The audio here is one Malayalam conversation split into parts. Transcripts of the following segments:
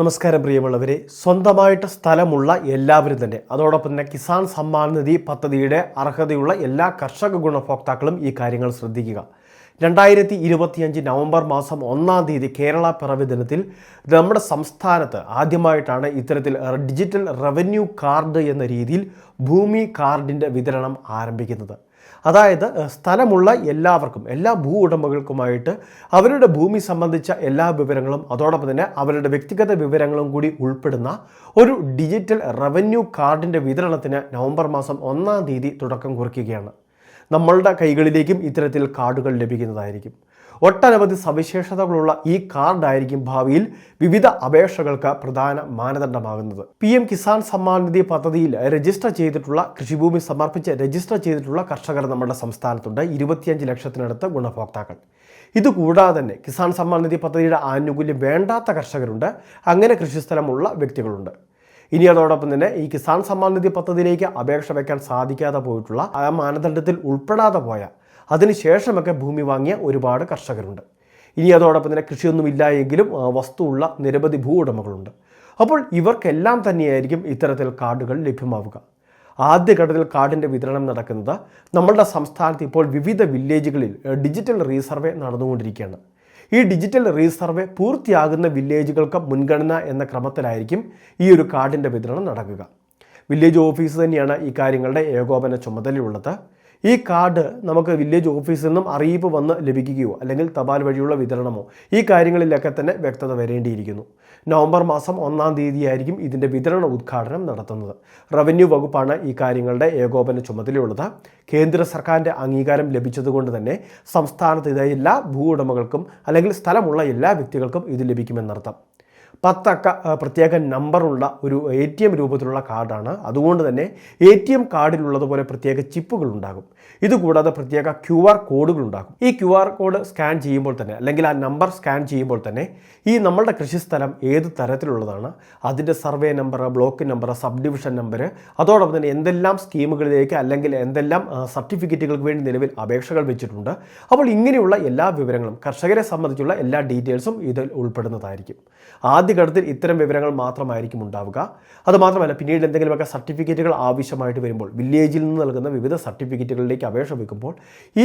നമസ്കാരം പ്രിയമുള്ളവരെ. സ്വന്തമായിട്ട് സ്ഥലമുള്ള എല്ലാവരും തന്നെ അതോടൊപ്പം തന്നെ കിസാൻ സമ്മാൻ നിധി പദ്ധതിയുടെ അർഹതയുള്ള എല്ലാ കർഷക ഗുണഭോക്താക്കളും ഈ കാര്യങ്ങൾ ശ്രദ്ധിക്കുക. രണ്ടായിരത്തി ഇരുപത്തിയഞ്ച് നവംബർ മാസം ഒന്നാം തീയതി കേരള പിറവി ദിനത്തിൽ നമ്മുടെ സംസ്ഥാനത്ത് ആദ്യമായിട്ടാണ് ഇത്തരത്തിൽ ഡിജിറ്റൽ റവന്യൂ കാർഡ് എന്ന രീതിയിൽ ഭൂമി കാർഡിന്റെ വിതരണം ആരംഭിക്കുന്നത്. അതായത് സ്ഥലമുള്ള എല്ലാവർക്കും എല്ലാ ഭൂ ഉടമകൾക്കുമായിട്ട് അവരുടെ ഭൂമി സംബന്ധിച്ച എല്ലാ വിവരങ്ങളും അതോടൊപ്പം തന്നെ അവരുടെ വ്യക്തിഗത വിവരങ്ങളും കൂടി ഉൾപ്പെടുന്ന ഒരു ഡിജിറ്റൽ റവന്യൂ കാർഡിന്റെ വിതരണത്തിന് നവംബർ മാസം ഒന്നാം തീയതി തുടക്കം കുറിക്കുകയാണ്. നമ്മളുടെ കൈകളിലേക്കും ഇത്തരത്തിൽ കാർഡുകൾ ലഭിക്കുന്നതായിരിക്കും. ഒട്ടനവധി സവിശേഷതകളുള്ള ഈ കാർഡായിരിക്കും ഭാവിയിൽ വിവിധ അപേക്ഷകൾക്ക് പ്രധാന മാനദണ്ഡമാകുന്നത്. പി എം കിസാൻ സമ്മാൻ നിധി പദ്ധതിയിൽ രജിസ്റ്റർ ചെയ്തിട്ടുള്ള കൃഷിഭൂമി സമർപ്പിച്ച് രജിസ്റ്റർ ചെയ്തിട്ടുള്ള കർഷകർ നമ്മുടെ സംസ്ഥാനത്തുണ്ട്. ഇരുപത്തിയഞ്ച് ലക്ഷത്തിനടുത്ത് ഗുണഭോക്താക്കൾ. ഇതുകൂടാതെ തന്നെ കിസാൻ സമ്മാൻ നിധി പദ്ധതിയുടെ ആനുകൂല്യം വേണ്ടാത്ത കർഷകരുണ്ട്. അങ്ങനെ കൃഷിസ്ഥലമുള്ള വ്യക്തികളുണ്ട്. ഇനി അതോടൊപ്പം തന്നെ ഈ കിസാൻ സമ്മാൻ നിധി പദ്ധതിയിലേക്ക് അപേക്ഷ വയ്ക്കാൻ സാധിക്കാതെ പോയിട്ടുള്ള ആ മാനദണ്ഡത്തിൽ ഉൾപ്പെടാതെ പോയ അതിനുശേഷമൊക്കെ ഭൂമി വാങ്ങിയ ഒരുപാട് കർഷകരുണ്ട്. ഇനി അതോടൊപ്പം തന്നെ കൃഷിയൊന്നുമില്ല എങ്കിലും വസ്തുവുള്ള നിരവധി ഭൂ ഉടമകളുണ്ട് അപ്പോൾ ഇവർക്കെല്ലാം തന്നെയായിരിക്കും ഇത്തരത്തിൽ കാർഡുകൾ ലഭ്യമാവുക. ആദ്യഘട്ടത്തിൽ കാർഡിന്റെ വിതരണം നടക്കുന്നത് നമ്മളുടെ സംസ്ഥാനത്ത് ഇപ്പോൾ വിവിധ വില്ലേജുകളിൽ ഡിജിറ്റൽ റീസർവേ നടന്നുകൊണ്ടിരിക്കുകയാണ്. ഈ ഡിജിറ്റൽ റീസർവേ പൂർത്തിയാകുന്ന വില്ലേജുകൾക്ക് മുൻഗണന എന്ന ക്രമത്തിലായിരിക്കും ഈ ഒരു കാർഡിന്റെ വിതരണം നടക്കുക. വില്ലേജ് ഓഫീസ് തന്നെയാണ് ഈ കാര്യങ്ങളുടെ ഏകോപന ചുമതലയുള്ളത്. ഈ കാർഡ് നമുക്ക് വില്ലേജ് ഓഫീസിൽ നിന്നും അറിയിപ്പ് വന്ന് ലഭിക്കുകയോ അല്ലെങ്കിൽ തപാൽ വഴിയുള്ള വിതരണമോ ഈ കാര്യങ്ങളിലൊക്കെ തന്നെ വ്യക്തത വരേണ്ടിയിരിക്കുന്നു. നവംബർ മാസം ഒന്നാം തീയതിയായിരിക്കും ഇതിന്റെ വിതരണ ഉദ്ഘാടനം നടത്തുന്നത്. റവന്യൂ വകുപ്പാണ് ഈ കാര്യങ്ങളുടെ ഏകോപന ചുമതലയുള്ളത്. കേന്ദ്ര സർക്കാരിന്റെ അംഗീകാരം ലഭിച്ചതുകൊണ്ട് തന്നെ സംസ്ഥാനത്ത് ഇത് എല്ലാ ഭൂ ഉടമകൾക്കും അല്ലെങ്കിൽ സ്ഥലമുള്ള എല്ലാ വ്യക്തികൾക്കും ഇത് ലഭിക്കുമെന്നർത്ഥം. പത്തക്ക പ്രത്യേക നമ്പറുള്ള ഒരു എ ടി എം രൂപത്തിലുള്ള കാർഡാണ്. അതുകൊണ്ട് തന്നെ എ ടി എം കാർഡിലുള്ളതുപോലെ പ്രത്യേക ചിപ്പുകൾ ഉണ്ടാകും ഇതുകൂടാതെ പ്രത്യേക ക്യു ആർ കോഡുകൾ ഉണ്ടാകും ഈ ക്യു ആർ കോഡ് സ്കാൻ ചെയ്യുമ്പോൾ തന്നെ അല്ലെങ്കിൽ ആ നമ്പർ സ്കാൻ ചെയ്യുമ്പോൾ തന്നെ ഈ നമ്മളുടെ കൃഷിസ്ഥലം ഏത് തരത്തിലുള്ളതാണ് അതിന്റെ survey number block number sub division number അതോടൊപ്പം തന്നെ എന്തെല്ലാം സ്കീമുകളിലേക്ക് അല്ലെങ്കിൽ എന്തെല്ലാം സർട്ടിഫിക്കറ്റുകൾക്ക് വേണ്ടി നിലവിൽ അപേക്ഷകൾ വെച്ചിട്ടുണ്ട്. അപ്പോൾ ഇങ്ങനെയുള്ള എല്ലാ വിവരങ്ങളും കർഷകരെ സംബന്ധിച്ചുള്ള എല്ലാ ഡീറ്റെയിൽസും ഇതിൽ ഉൾപ്പെടുന്നതായിരിക്കും. ആദ്യഘട്ടത്തിൽ ഇത്തരം വിവരങ്ങൾ മാത്രമായിരിക്കും ഉണ്ടാവുക. അതുമാത്രമല്ല പിന്നീട് എന്തെങ്കിലുമൊക്കെ സർട്ടിഫിക്കറ്റുകൾ ആവശ്യമായിട്ട് വരുമ്പോൾ വില്ലേജിൽ നിന്ന് നൽകുന്ന വിവിധ സർട്ടിഫിക്കറ്റുകളിലേക്ക് അപേക്ഷ വയ്ക്കുമ്പോൾ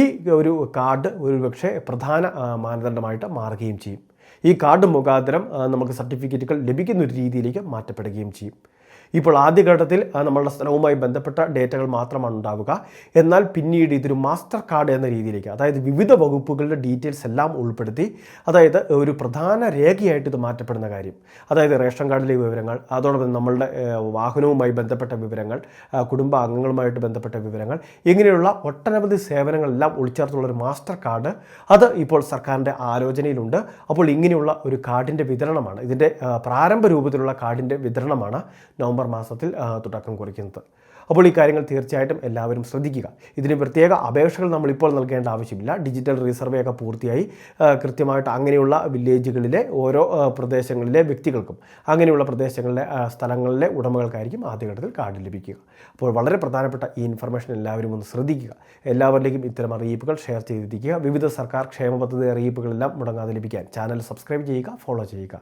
ഈ ഒരു കാർഡ് ഒരു പക്ഷേ പ്രധാന മാനദണ്ഡമായിട്ട് മാറുകയും ചെയ്യും. ഈ കാർഡ് മുഖാന്തരം നമുക്ക് സർട്ടിഫിക്കറ്റുകൾ ലഭിക്കുന്ന ഒരു രീതിയിലേക്ക് മാറ്റപ്പെടുകയും ചെയ്യും. ഇപ്പോൾ ആദ്യഘട്ടത്തിൽ നമ്മളുടെ സ്ഥലവുമായി ബന്ധപ്പെട്ട ഡേറ്റകൾ മാത്രമാണ് ഉണ്ടാവുക. എന്നാൽ പിന്നീട് ഇതൊരു മാസ്റ്റർ കാർഡ് എന്ന രീതിയിലേക്ക് അതായത് വിവിധ വകുപ്പുകളുടെ ഡീറ്റെയിൽസ് എല്ലാം ഉൾപ്പെടുത്തി അതായത് ഒരു പ്രധാന രേഖയായിട്ട് ഇത് മാറ്റപ്പെടുന്ന കാര്യം. അതായത് റേഷൻ കാർഡിലെ വിവരങ്ങൾ അതോടൊപ്പം നമ്മളുടെ വാഹനവുമായി ബന്ധപ്പെട്ട വിവരങ്ങൾ കുടുംബാംഗങ്ങളുമായിട്ട് ബന്ധപ്പെട്ട വിവരങ്ങൾ ഇങ്ങനെയുള്ള ഒട്ടനവധി സേവനങ്ങളെല്ലാം ഉൾച്ചേർത്തുള്ള ഒരു മാസ്റ്റർ കാർഡ് അത് ഇപ്പോൾ സർക്കാരിന്റെ ആലോചനയിലുണ്ട്. അപ്പോൾ ഇങ്ങനെയുള്ള ഒരു കാർഡിന്റെ വിതരണമാണ് ഇതിന്റെ പ്രാരംഭ രൂപത്തിലുള്ള കാർഡിന്റെ വിതരണമാണ് നവംബർ മാസത്തിൽ ആ, തുടക്കം കുറിക്കുന്നത്. അപ്പോൾ ഈ കാര്യങ്ങൾ തീർച്ചയായിട്ടും എല്ലാവരും ശ്രദ്ധിക്കുക. ഇതിന് പ്രത്യേക അപേക്ഷകൾ നമ്മളിപ്പോൾ നൽകേണ്ട ആവശ്യമില്ല. ഡിജിറ്റൽ റീസർവേ ഒക്കെ പൂർത്തിയായി. കൃത്യമായിട്ട് അങ്ങനെയുള്ള വില്ലേജുകളിലെ ഓരോ പ്രദേശങ്ങളിലെ വ്യക്തികൾക്കും അങ്ങനെയുള്ള പ്രദേശങ്ങളിലെ സ്ഥലങ്ങളിലെ ഉടമകൾക്കായിരിക്കും ആദ്യഘട്ടത്തിൽ കാർഡ് ലഭിക്കുക. അപ്പോൾ വളരെ പ്രധാനപ്പെട്ട ഈ ഇൻഫർമേഷൻ എല്ലാവരും ഒന്ന് ശ്രദ്ധിക്കുക. എല്ലാവരിലേക്കും ഇത്തരം അറിയിപ്പുകൾ ഷെയർ ചെയ്തിരിക്കുക വിവിധ സർക്കാർ ക്ഷേമ പദ്ധതി അറിയിപ്പുകളെല്ലാം മുടങ്ങാതെ ലഭിക്കാൻ ചാനൽ സബ്സ്ക്രൈബ് ചെയ്യുക ഫോളോ ചെയ്യുക.